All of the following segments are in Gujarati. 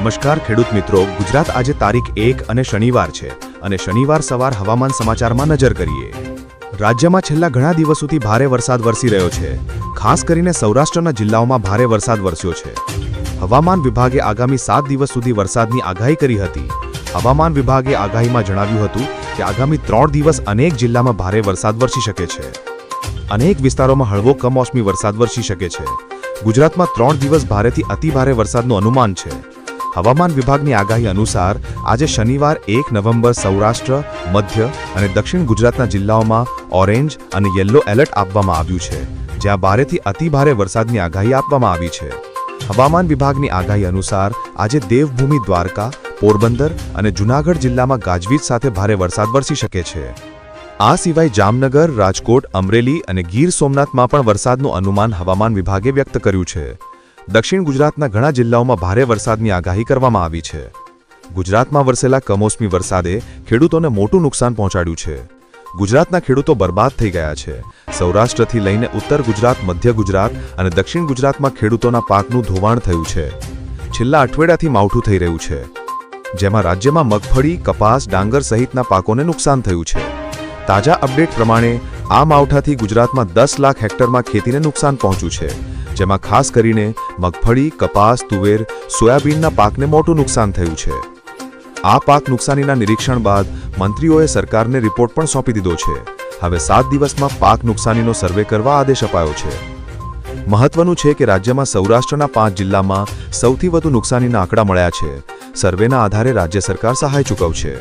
નમસ્કાર ખેડૂત મિત્રો, ગુજરાત આજે તારીખ એક અને શનિવાર છે અને શનિવાર સવાર હવામાન સમાચારમાં નજર કરીએ. રાજ્યમાં છેલ્લા ઘણા દિવસોથી ભારે વરસાદ વરસી રહ્યો છે. ખાસ કરીને સૌરાષ્ટ્રના જિલ્લાઓમાં ભારે વરસાદ વરસ્યો છે. હવામાન વિભાગે આગામી સાત દિવસ સુધી વરસાદની આગાહી કરી હતી. હવામાન વિભાગે આગાહીમાં જણાવ્યું હતું કે આગામી ત્રણ દિવસ અનેક જિલ્લામાં ભારે વરસાદ વરસી શકે છે. અનેક વિસ્તારોમાં હળવો કમોસમી વરસાદ વરસી શકે છે. ગુજરાતમાં ત્રણ દિવસ ભારેથી અતિભારે વરસાદનું અનુમાન છે. હવામાન વિભાગની આગાહી અનુસાર આજે શનિવાર એક નવેમ્બર સૌરાષ્ટ્ર, મધ્ય અને દક્ષિણ ગુજરાતના જિલ્લાઓમાં ઓરેન્જ અને યલો એલર્ટ આપવામાં આવ્યું છે, જ્યાં ભારેથી અતિભારે વરસાદની આગાહી આપવામાં આવી છે. હવામાન વિભાગની આગાહી અનુસાર આજે દેવભૂમિ દ્વારકા, પોરબંદર અને જૂનાગઢ જિલ્લામાં ગાજવીજ સાથે ભારે વરસાદ વરસી શકે છે. આ સિવાય જામનગર, રાજકોટ, અમરેલી અને ગીર સોમનાથમાં પણ વરસાદનું અનુમાન હવામાન વિભાગે વ્યક્ત કર્યું છે. દક્ષિણ ગુજરાતના ઘણા જિલ્લાઓમાં ભારે વરસાદની આગાહી કરવામાં આવી છે. ગુજરાતમાં વરસેલા કમોસમી વરસાદે ખેડૂતોને મોટું નુકસાન પહોંચાડ્યું છે. ગુજરાતના ખેડૂતો બરબાદ થઈ ગયા છે. સૌરાષ્ટ્રથી લઈને ઉત્તર ગુજરાત, મધ્ય ગુજરાત અને દક્ષિણ ગુજરાતમાં ખેડૂતોના પાકનું ધોવાણ થયું છે. છેલ્લા અઠવાડિયાથી માવઠું થઈ રહ્યું છે. જેમાં રાજ્યમાં મગફળી, કપાસ, ડાંગર સહિતના પાકોને નુકસાન થયું છે. તાજા અપડેટ પ્રમાણે આ માવઠાથી ગુજરાતમાં દસ લાખ હેક્ટરમાં ખેતીને નુકસાન પહોંચ્યું છે, જેમાં ખાસ કરીને મગફળી, કપાસ, તુવેર, સોયાબીનના પાકને મોટું નુકસાન થયું છે. આ પાક નુકસાનીના નિરીક્ષણ બાદ મંત્રીઓએ સરકારને રિપોર્ટ પણ સોંપી દીધો છે. હવે સાત દિવસમાં પાક નુકસાનીનો સર્વે કરવા આદેશ અપાયો છે. મહત્વનું છે કે રાજ્યમાં સૌરાષ્ટ્રના પાંચ જિલ્લામાં સૌથી વધુ નુકસાનીના આંકડા મળ્યા છે. સર્વેના આધારે રાજ્ય સરકાર સહાય ચૂકવશે.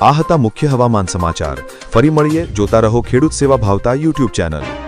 આ હતા મુખ્ય હવામાન સમાચાર. ફરી મળીએ જોતા રહો ખેડૂત સેવા ભાવતા યુટ્યુબ ચેનલ